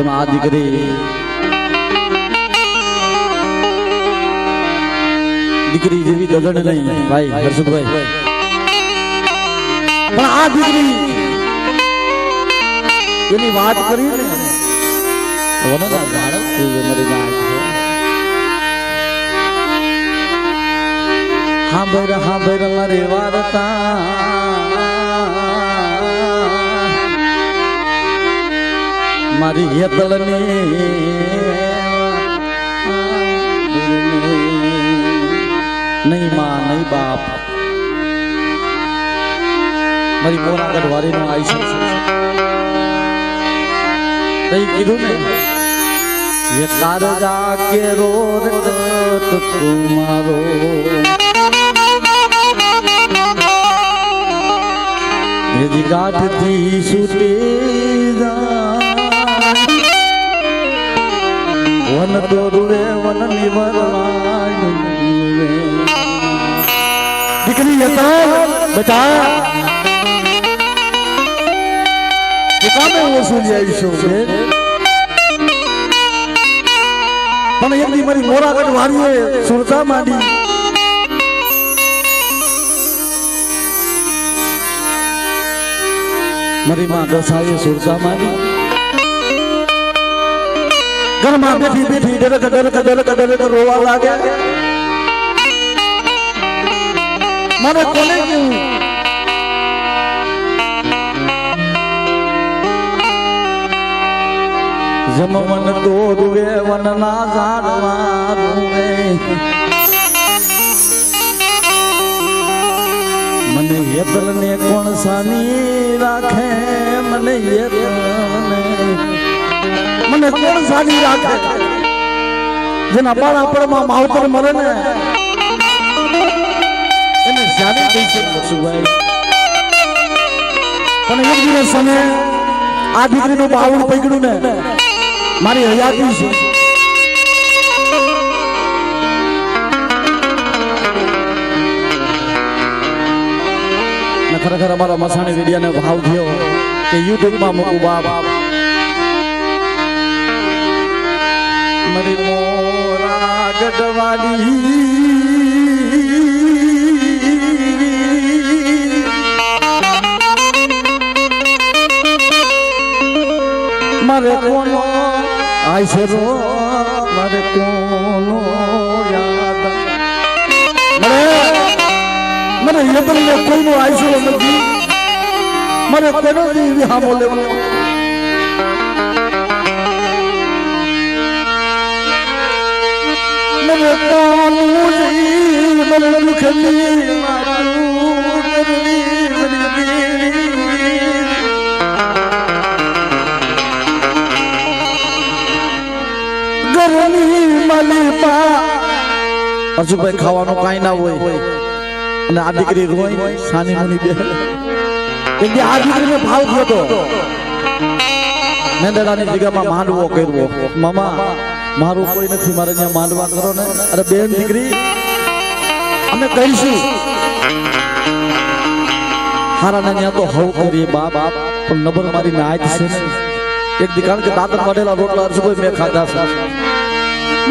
જેમાં આ દીકરી દીકરી જેવી દગડ નહીં ભાઈ હર્ષદભાઈ પણ આ દીકરી એની વાત કરી ને વનના મારે વારતા મારી હેતળની નહીં માં નહીં બાપ મારી મોરાગઢ વારીનો આયુષ્ય તઈ કીધું ને ये कारजा के रो तो तुम्हारो यदि गाठ थी छूटे વન રૂવે વન નિવરવાય દીકરી હતા બેટા દુકાને ઓછું જઈશું બેન પણ એકદી મારી મોરાગઢ વારીએ સુરતા માંડી. મારી માં દસાએ સુરતા માંડી. ઘરમાં બેઠી બેઠી ડરક ડરક ડરક ડરક રોવા લાગ્યા. મને કોને કેવું જમવન દોડવે વનના ઝાડવા રૂવે. મને યતન ને કોણ સાની રાખે, મને યતન ને મને કોણ સાની રાખે. જેના બાળા પડમાં માવતર મરે ને, એને સાની કહી શકું ભાઈ. પણ એક દિવસ અમે આ દીકરીનું બાવણ પકડ્યું ને, મારી હયાતી છે. ને ખરેખર અમારા મસાણી વિડિયાને ભાવ થયો કે યુટ્યુબમાં મૂકું બાપ. મારી કોનો આશરો મારે કોનો યાદ. મને મને યતનને કોઈનો આશરો નથી. મને દી હામો લેવો. હર્ષુભાઈ ખાવાનું કાંઈ ના હોય. અને આ દીકરી રોઈ સાની મુની બે કે આ દીકરીને ભાવ થયો હતો મેંદડાની જગ્યામાં માંડવો કરવો મામા મારું કોઈ નથી, મારે ત્યાં માંડવા કરો ને. અરે બેન દીકરી, અમે કહીશું. હારા ને ત્યાં તો હવ કરીએ બાપ. પણ નબર મારી નાચ છે એક દી કારણ કે દાદર પડેલા રોટલા હર્ષુભાઈ મેં ખાધા છે.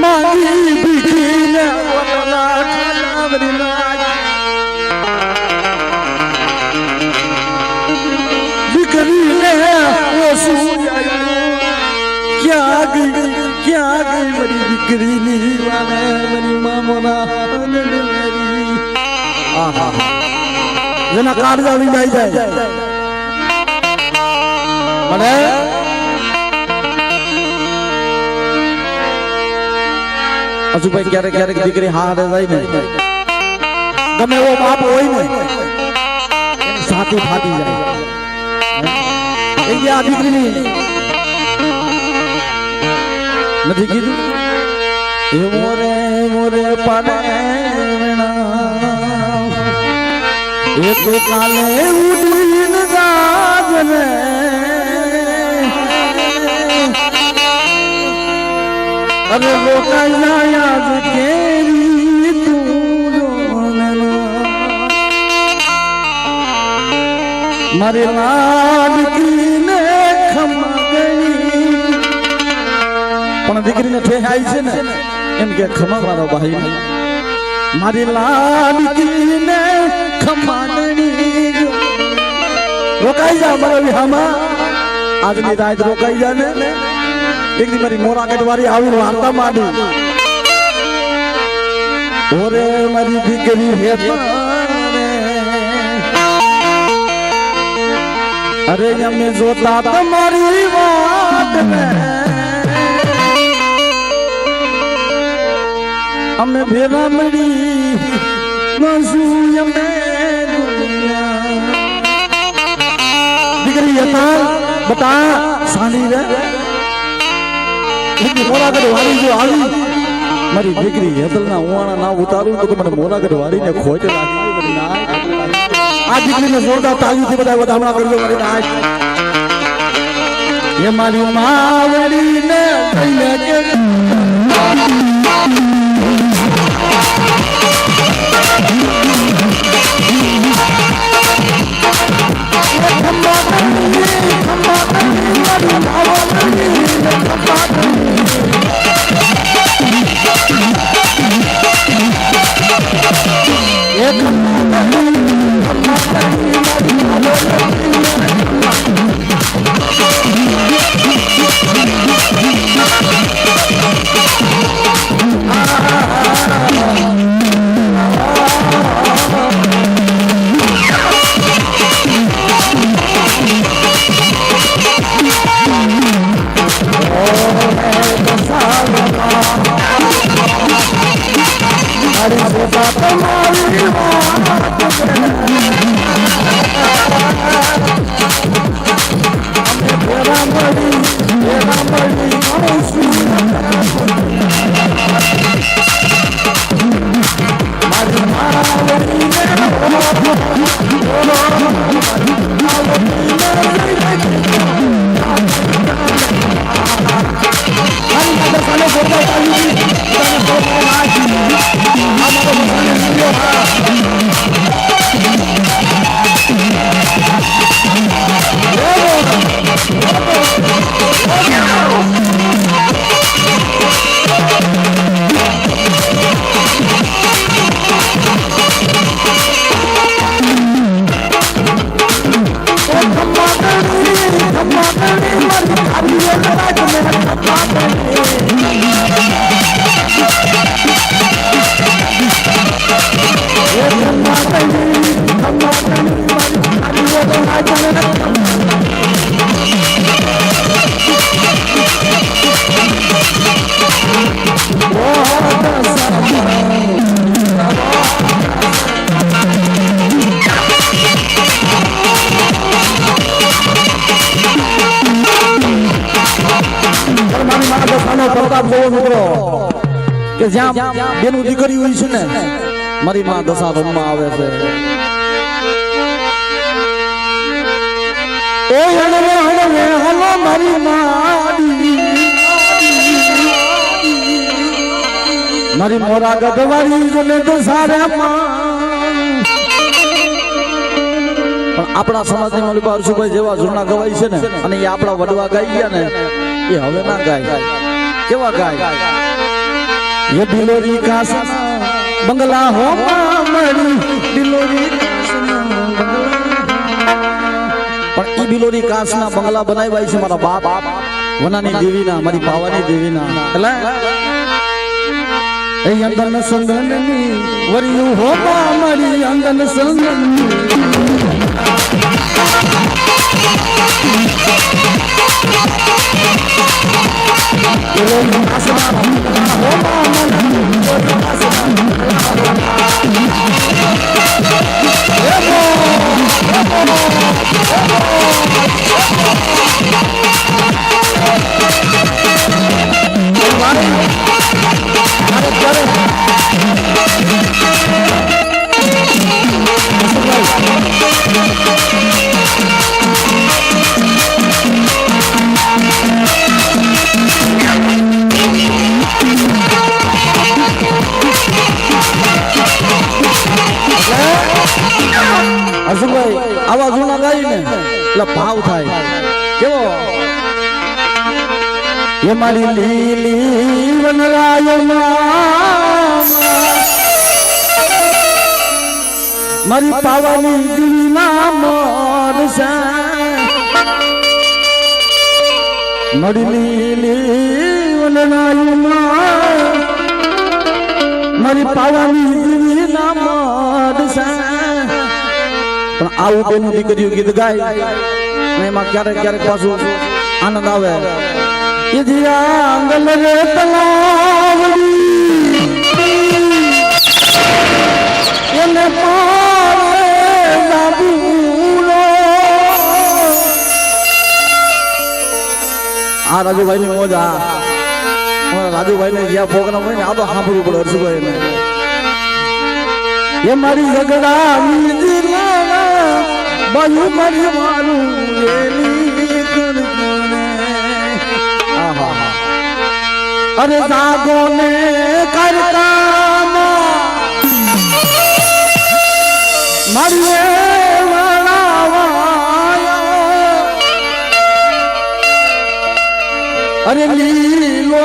મારી બીટીને વનના ઠાલવરી નાચ. દીકરીને આવ્યું. ક્યાં ગઈ ક્યાં ગઈ મારી દીકરીની મારી મામોના જેના કાળજા વિનાઈ જાય મને હજુ ભાઈ ક્યારેક ક્યારેક દીકરી હારે જાય ને ગમે એવો બાપ હોય ને સાથી ફાટી જાય. એ આ દીકરીની નથી કીધું? એ મોરે મોરે પાને એ તો કાલે ઉડીને જાજને અરે લોકાયા યાદ કેરી તું મારી લાડકીને ખમા દીકરીને ઠેહ આવી છે ને એમ કે ખમા મારો ભાઈ મારી લાલકીને ખમાડણી રોકાઈ જા મારા વિહામાં. આજની રાત રોકાઈ જા ને. એક દી મારી મોરાકટ વાળી આવી વાર્તા માંડી. ઓરે મારી દીકરી હે અરે અમે જોતા તમારી વાત ને અમે ભેગા મળી નસું અમે દીકરી હતા બતા સાંડી રે વાળી જો મારી દીકરી હેતલના ઉવાણા ના ઉતારું તો મને મોરાગઢ વાળીને ખોટ નાય. આ દીકરીને જોરદાર તાલીથી બધા વધામણા કરજો મારી નાય. માવડીને લઈને કે જ્યાં બેનું દીકરી હોય છે ને મારી માં દશા રમવા આવે છે. મારી મારી ગઢવાળી જોને દશા પણ આપણા સમાજની મારી બારસુભાઈ જેવા જૂના ગવાય છે ને, અને એ આપણા વડવા ગાઈ ગયા ને, એ હવે ના ગાય. કેવા ગાય? એ બિલોરી કાસના બંગલા હો મામડી બિલોરી. પણ ઈ બિલોરી કાસના બંગલા બનાવ્યા છે મારા બાપ વનાની દેવીના મારી પાવાની દેવીના એટલે એ અંદન સંગનની વરિયું હો મામડી અંદન સંગનની એટલે ભાવ થાય. કેવો? એ મારી લીલી વનરાય મારી પાવાની દીવી નામ મારી લીલી વનરાય મારી પાવાની આવું તેનું દીકરીઓ ગીત ગાય. એમાં ક્યારેક ક્યારેક પાછું આનંદ આવે. આંગલ રે તલાવડી. એને આ રાજુભાઈ ની મોજ આ. રાજુભાઈ ને જ્યાં પ્રોગ્રામ હોય ને, આ તો સાંભળવું પડે હર્ષુભાઈ ને એ મારી ઝઘડા બાજુ મારી મારું વેલી આહા અરે સાગો ને કરતા મારી અરે લીલો